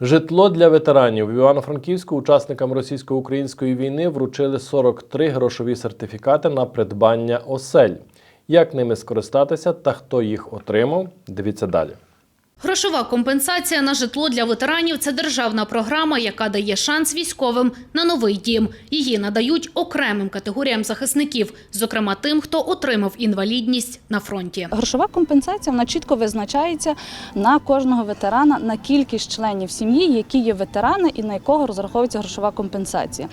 Житло для ветеранів в Івано-Франківську учасникам російсько-української війни вручили 43 грошові сертифікати на придбання осель. Як ними скористатися та хто їх отримав, дивіться далі. Грошова компенсація на житло для ветеранів це державна програма, яка дає шанс військовим на новий дім. Її надають окремим категоріям захисників, зокрема тим, хто отримав інвалідність на фронті. Грошова компенсація вона чітко визначається на кожного ветерана на кількість членів сім'ї, які є ветерани і на якого розраховується грошова компенсація.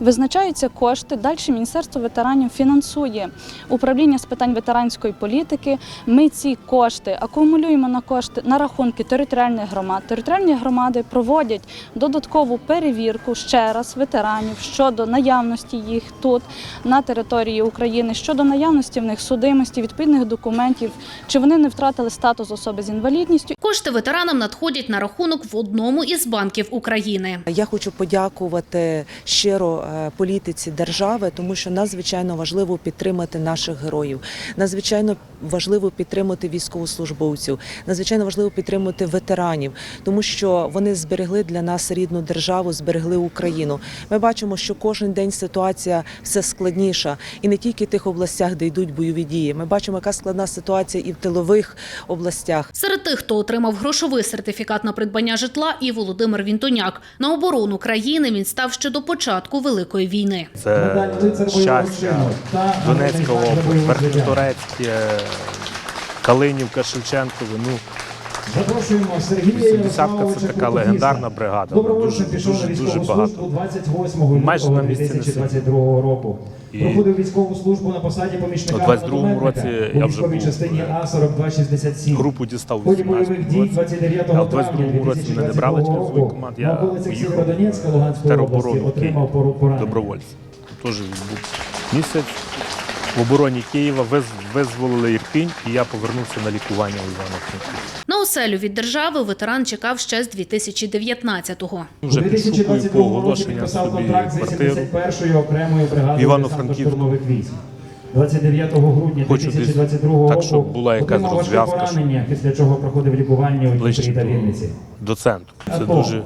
Визначаються кошти. Далі Міністерство ветеранів фінансує управління з питань ветеранської політики. Ми ці кошти акумулюємо на кошти на рахунки територіальних громад. Територіальні громади проводять додаткову перевірку ще раз ветеранів щодо наявності їх тут на території України, щодо наявності в них судимості, відповідних документів, чи вони не втратили статус особи з інвалідністю. Кошти ветеранам надходять на рахунок в одному із банків України. Я хочу подякувати щиро е, політиці держави, тому що надзвичайно важливо підтримати наших героїв. Надзвичайно важливо підтримати військовослужбовців, надзвичайно важливо підтримати ветеранів, тому що вони зберегли для нас рідну державу, зберегли Україну. Ми бачимо, що кожен день ситуація все складніша, і не тільки в тих областях, де йдуть бойові дії. Ми бачимо, яка складна ситуація і в тилових областях. Серед тих, хто отримав грошовий сертифікат на придбання житла, і Володимир Вінтоняк. На оборону країни він став ще до початку Великої війни. Це щастя, Донецька область, Верхньоторецьке, Калинівка, Шевченкове. Ну, Запрошуємо Сергія 80-ка це така легендарна бригада. Добровольцем Дуже, пішов дуже, дуже військову багато. службу 28 Майже лютого на місці не 2022 року. І- Проходив військову службу на посаді помічника У 22-му році я вже був, частині е, А-4267. Групу дістав у 18 бойових дій році. 29 А в травня 22-му році мене не брали через воєнкомат. на Я поїхав в тероборону поранення. добровольцем. Теж був місяць в обороні Києва, виз- визволили Ірпінь, і я повернувся на лікування у Івано-Франківську. На оселю від держави ветеран чекав ще з 2019-го. У Вже підшукую по 2022 оголошення собі квартиру. 81-ї окремою бригадою Івано-Франківську. Десантно-штурмових 29 грудня Хочу десь 2022 так, року щоб була якась розв'язка, поранення, після чого проходив лікування у Дніпрі та Вінниці. до центру. Це дуже,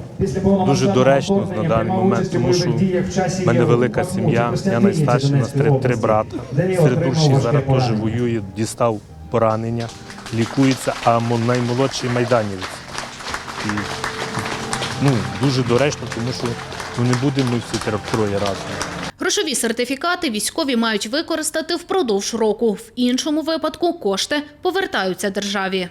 дуже доречно на даний момент, тому що в мене велика сім'я. Я найстарший, нас три, три брата. де Серед душі зараз теж воює, дістав поранення, лікується, а мо- наймолодший майданівець. Ну, дуже доречно, тому що ну, не будемо всі троє разом. Грошові сертифікати військові мають використати впродовж року. В іншому випадку кошти повертаються державі.